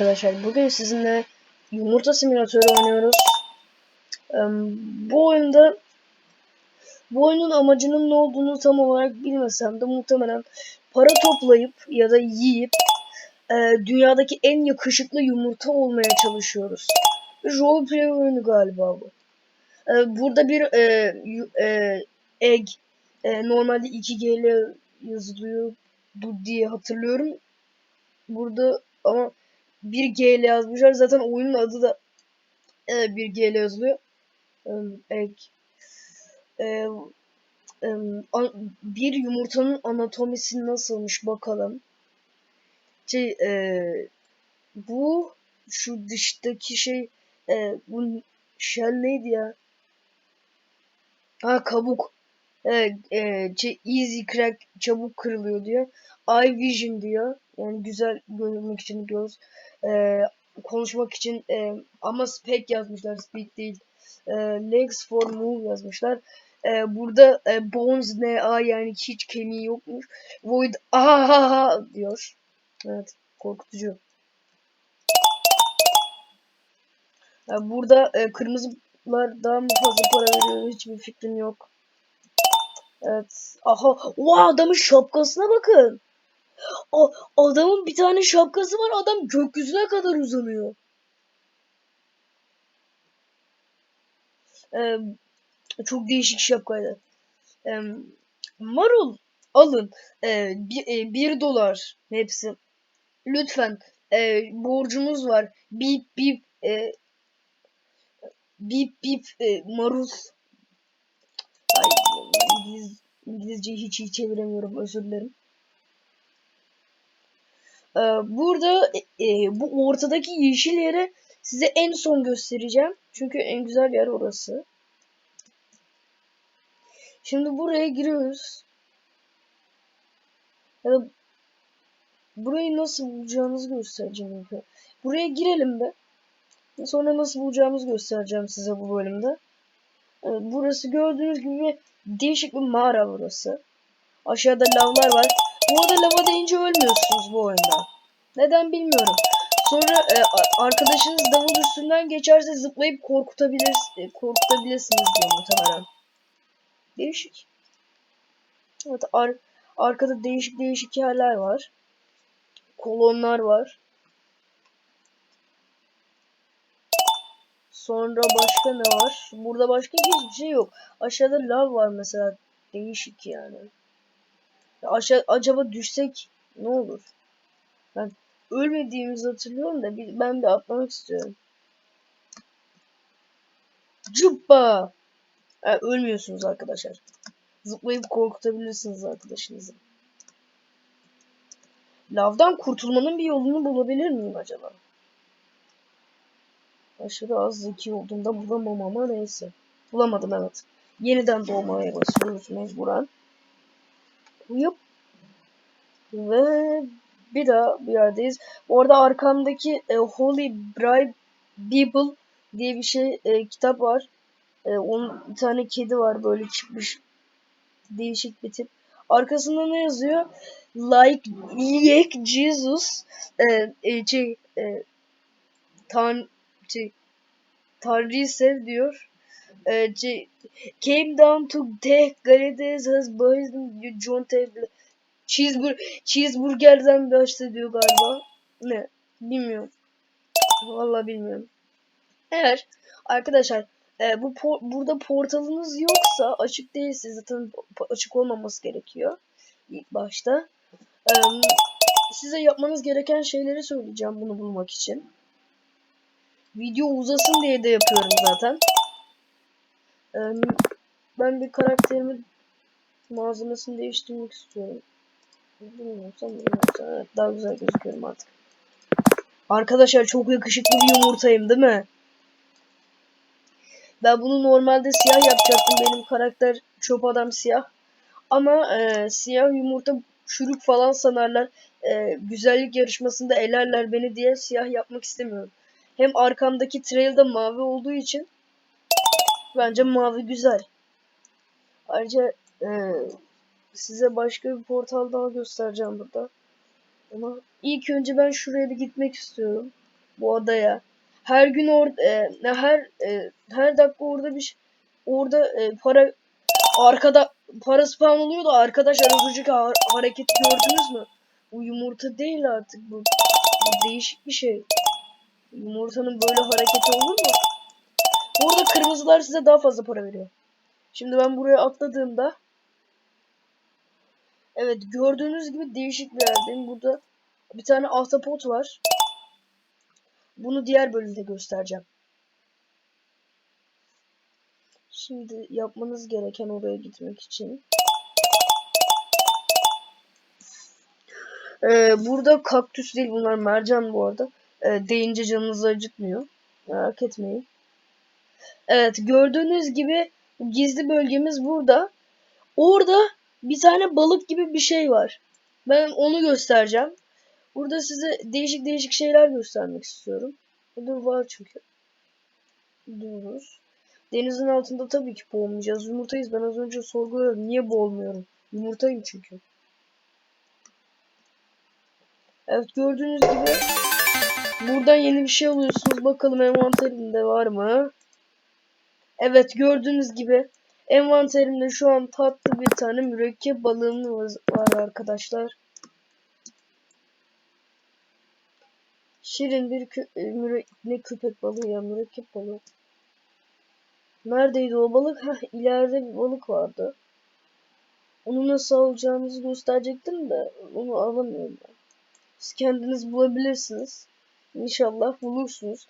arkadaşlar. Bugün sizinle yumurta simülatörü oynuyoruz. Bu oyunda bu oyunun amacının ne olduğunu tam olarak bilmesem de muhtemelen para toplayıp ya da yiyip e, dünyadaki en yakışıklı yumurta olmaya çalışıyoruz. Roleplay oyunu galiba bu. E, Burada bir e, egg normalde 2G ile yazılıyor diye hatırlıyorum. Burada ama 1G ile yazmışlar. Zaten oyunun adı da e, 1G ile yazılıyor. Em, Egg. E, an- bir yumurtanın anatomisi nasılmış bakalım. Şey, e, bu şu dıştaki şey e, bu shell neydi ya? Ha kabuk. E, şey, easy crack çabuk kırılıyor diyor. Eye vision diyor. Yani güzel görünmek için göz. E, konuşmak için e, ama speak yazmışlar. Speak değil. E, legs for move yazmışlar. E, burada e, bones ne a yani hiç kemiği yokmuş. Void aha diyor. Evet korkutucu. E, burada e, kırmızılar daha mı fazla para veriyor hiçbir fikrim yok. Evet. Aha. Oha adamın şapkasına bakın. O adamın bir tane şapkası var. Adam gökyüzüne kadar uzanıyor. Ee, çok değişik şapkaydı. Ee, marul alın. Ee, bir, e, bir dolar hepsi. Lütfen. Ee, borcumuz var. Bip bip. E, bip bip. E, marul. İngilizceyi hiç iyi çeviremiyorum. Özür dilerim. Ee, burada e, bu ortadaki yeşil yere size en son göstereceğim. Çünkü en güzel yer orası. Şimdi buraya giriyoruz. Ya da burayı nasıl bulacağınızı göstereceğim. Buraya girelim be. Sonra nasıl bulacağımızı göstereceğim size bu bölümde. Evet, burası gördüğünüz gibi değişik bir mağara burası. Aşağıda lavlar var. Bu arada lava deyince ölmüyorsunuz bu oyunda. Neden bilmiyorum. Sonra e, arkadaşınız davul üstünden geçerse zıplayıp korkutabilir, e, korkutabilirsiniz diyor muhtemelen. Değişik. Evet ar- arkada değişik değişik yerler var. Kolonlar var. Sonra başka ne var? Burada başka hiçbir şey yok. Aşağıda lav var mesela. Değişik yani. Ya aşağı acaba düşsek ne olur? Ben ölmediğimizi hatırlıyorum da bir, ben bir atlamak istiyorum. Cuppa! Ha, ölmüyorsunuz arkadaşlar. Zıplayıp korkutabilirsiniz arkadaşınızı. Lavdan kurtulmanın bir yolunu bulabilir miyim acaba? Aşırı az zeki olduğunda bulamam ama neyse. Bulamadım evet. Yeniden doğmaya basıyoruz mecburen. Yup. Ve bir daha bir yerdeyiz. Orada arkamdaki e, Holy Bribe Bible diye bir şey e, kitap var. E, onun bir tane kedi var böyle çıkmış değişik bir tip. Arkasında ne yazıyor? Like like Jesus e, e, şey e, tan şey, Tanrı'yı sev diyor. E, şey, came down to take Galatas has poisoned John Taylor. Cheeseburger, cheeseburgerden bahsediyor galiba. Ne? Bilmiyorum. Vallahi bilmiyorum. Eğer arkadaşlar e, bu por- burada portalınız yoksa açık değilse zaten açık olmaması gerekiyor ilk başta. E, size yapmanız gereken şeyleri söyleyeceğim bunu bulmak için. Video uzasın diye de yapıyorum zaten. E, ben bir karakterimin malzemesini değiştirmek istiyorum. Bilmiyorsam bilmiyorsam evet daha güzel gözüküyorum artık. Arkadaşlar çok yakışıklı bir yumurtayım değil mi? Ben bunu normalde siyah yapacaktım. Benim karakter çöp adam siyah. Ama e, siyah yumurta çürük falan sanarlar. E, güzellik yarışmasında elerler beni diye siyah yapmak istemiyorum. Hem arkamdaki trail'da mavi olduğu için bence mavi güzel. Ayrıca e, size başka bir portal daha göstereceğim burada. Ama ilk önce ben şuraya bir gitmek istiyorum. bu adaya. Her gün orada e, her e, her dakika orada bir orada e, para arkada para spawn oluyor da arkadaşlar az önceki ha- hareketi gördünüz mü? Bu yumurta değil artık bu. Bu değişik bir şey. Yumurtanın böyle hareketi olur mu? Burada kırmızılar size daha fazla para veriyor. Şimdi ben buraya atladığımda Evet gördüğünüz gibi değişik bir yerdeyim. Burada bir tane ahtapot var. Bunu diğer bölümde göstereceğim. Şimdi yapmanız gereken oraya gitmek için. Ee, burada kaktüs değil bunlar mercan bu arada. Ee, deyince canınızı acıtmıyor. Merak etmeyin. Evet gördüğünüz gibi gizli bölgemiz burada. Orada bir tane balık gibi bir şey var. Ben onu göstereceğim. Burada size değişik değişik şeyler göstermek istiyorum. Burada var çünkü. Diyoruz. Denizin altında tabii ki boğulmayacağız. Yumurtayız. Ben az önce sorguluyorum. Niye boğulmuyorum? Yumurtayım çünkü. Evet gördüğünüz gibi buradan yeni bir şey alıyorsunuz. Bakalım envanterimde var mı? Evet gördüğünüz gibi envanterimde şu an tatlı bir tane mürekkep balığımız var arkadaşlar. Şirin bir kö e, müre ne köpek balığı ya mürekkep balığı. Neredeydi o balık? Heh ileride bir balık vardı. Onu nasıl alacağınızı gösterecektim de onu alamıyorum ben. Siz kendiniz bulabilirsiniz. İnşallah bulursunuz.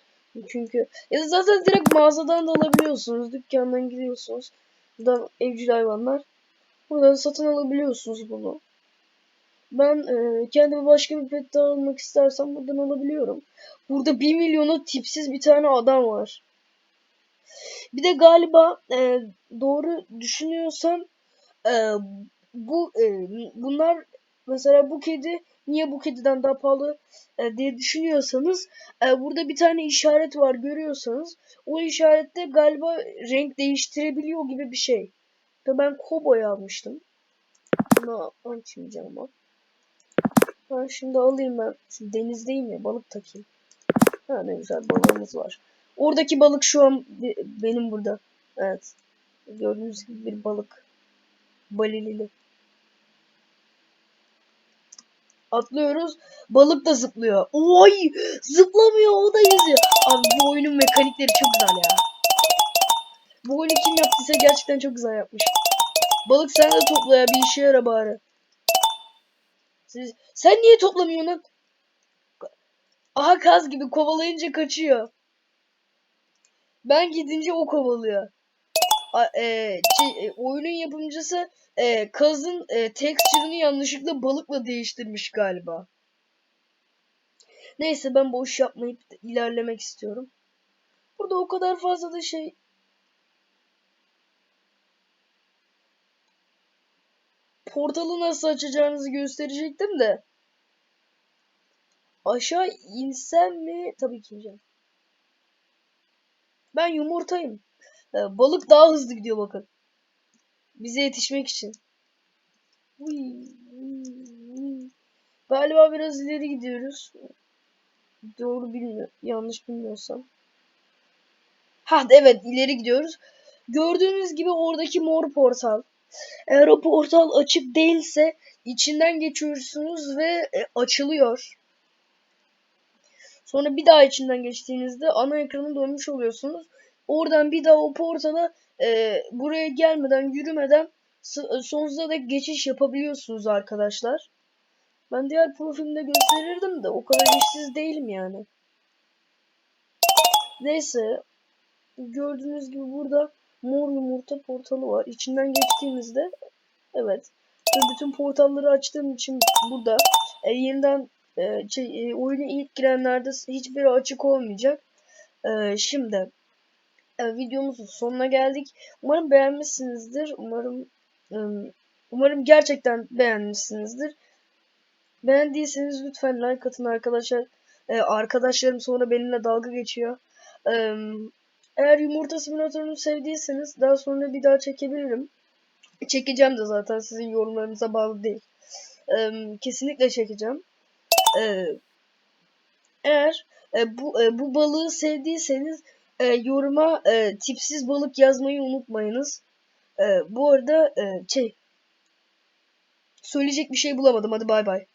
Çünkü ya zaten direkt mağazadan da alabiliyorsunuz. Dükkandan gidiyorsunuz. Buradan evcil hayvanlar. Buradan satın alabiliyorsunuz bunu. Ben e, kendime başka bir pet daha almak istersem buradan alabiliyorum. Burada 1 milyona tipsiz bir tane adam var. Bir de galiba e, doğru düşünüyorsam e, bu e, bunlar mesela bu kedi niye bu kediden daha pahalı e, diye düşünüyorsanız e, burada bir tane işaret var görüyorsanız o işarette galiba renk değiştirebiliyor gibi bir şey. Ve ben Kobo'yu almıştım. Bunu açmayacağım ama. Ben şimdi alayım ben. Şimdi denizdeyim ya balık takayım. Ha ne güzel balığımız var. Oradaki balık şu an be- benim burada. Evet. Gördüğünüz gibi bir balık. Balilili. Atlıyoruz. Balık da zıplıyor. Oy! Zıplamıyor o da yüzüyor. Abi bu oyunun mekanikleri çok güzel ya. Bu oyunu kim yaptıysa gerçekten çok güzel yapmış. Balık sen de topla ya bir işe yara bari. Siz, sen niye toplamıyorsun? Aha kaz gibi kovalayınca kaçıyor. Ben gidince o kovalıyor. E, e, oyunun yapımcısı e, kazın e, texture'ını yanlışlıkla balıkla değiştirmiş galiba. Neyse ben boş yapmayıp ilerlemek istiyorum. Burada o kadar fazla da şey portalı nasıl açacağınızı gösterecektim de. Aşağı insem mi? Tabii ki ineceğim. Ben yumurtayım. Ee, balık daha hızlı gidiyor bakın. Bize yetişmek için. Galiba biraz ileri gidiyoruz. Doğru bilmiyorum. Yanlış bilmiyorsam. Ha evet ileri gidiyoruz. Gördüğünüz gibi oradaki mor portal. Eğer o portal açık değilse içinden geçiyorsunuz ve e, açılıyor. Sonra bir daha içinden geçtiğinizde ana ekranı dönmüş oluyorsunuz. Oradan bir daha o portala e, buraya gelmeden yürümeden e, sonsuza dek geçiş yapabiliyorsunuz arkadaşlar. Ben diğer profilimde gösterirdim de o kadar işsiz değilim yani. Neyse gördüğünüz gibi burada mor yumurta portalı var. İçinden geçtiğimizde evet ve bütün portalları açtığım için burada e, yeniden e, şey, e, oyuna ilk girenlerde hiçbiri açık olmayacak. E, şimdi e, videomuzun sonuna geldik. Umarım beğenmişsinizdir. Umarım ım, umarım gerçekten beğenmişsinizdir. Beğendiyseniz lütfen like atın arkadaşlar. E, arkadaşlarım sonra benimle dalga geçiyor. E, eğer yumurta simülatörünü sevdiyseniz daha sonra bir daha çekebilirim. Çekeceğim de zaten sizin yorumlarınıza bağlı değil. E, kesinlikle çekeceğim. E, Eğer e, bu e, bu balığı sevdiyseniz e, yoruma e, tipsiz balık yazmayı unutmayınız. E, bu arada e, şey söyleyecek bir şey bulamadım. Hadi bay bay.